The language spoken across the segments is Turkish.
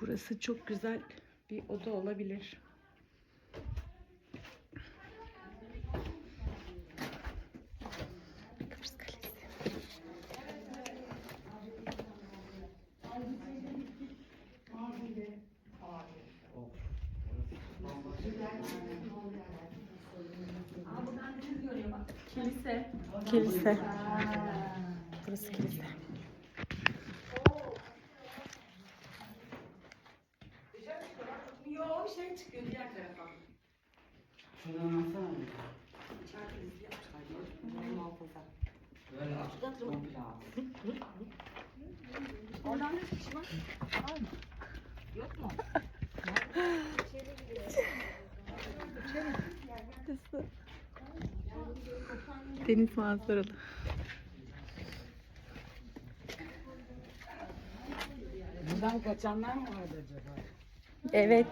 Burası çok güzel bir oda olabilir. Kilise. Kilise. Burası kilise. Yo şey çıkıyor diğer tarafa. Şuradan alsana. Muhafaza. Böyle aç. Komple al. Oradan ne çıkış var? Var mı? Yok mu? Deniz manzaralı. Buradan kaçanlar mı vardı acaba? Evet.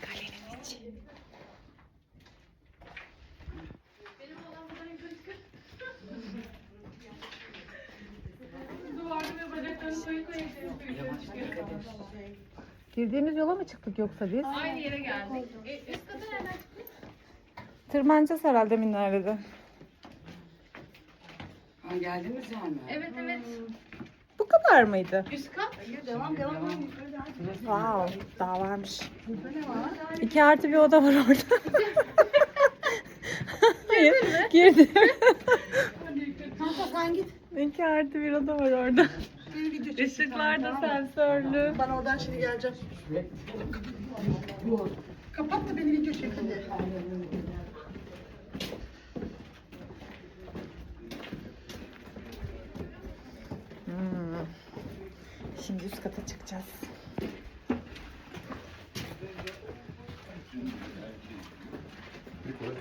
Kalenin içi. Girdiğimiz yola mı çıktık yoksa biz? Aynı yere geldik. E, üst kata nereden çıktık? Tırmanacağız herhalde minareden. Ha geldiniz yani. Evet evet. Kadar mıydı? Üst kat. Devam devam. Wow, daha varmış. İki artı bir oda var orada. Hayır, girdim. Kanka sen git. İki artı bir oda var orada. Bir video çek. Işıklar da sensörlü. Ben oradan şimdi geleceğim. Kapat da beni video çekin de. Şimdi üst kata çıkacağız.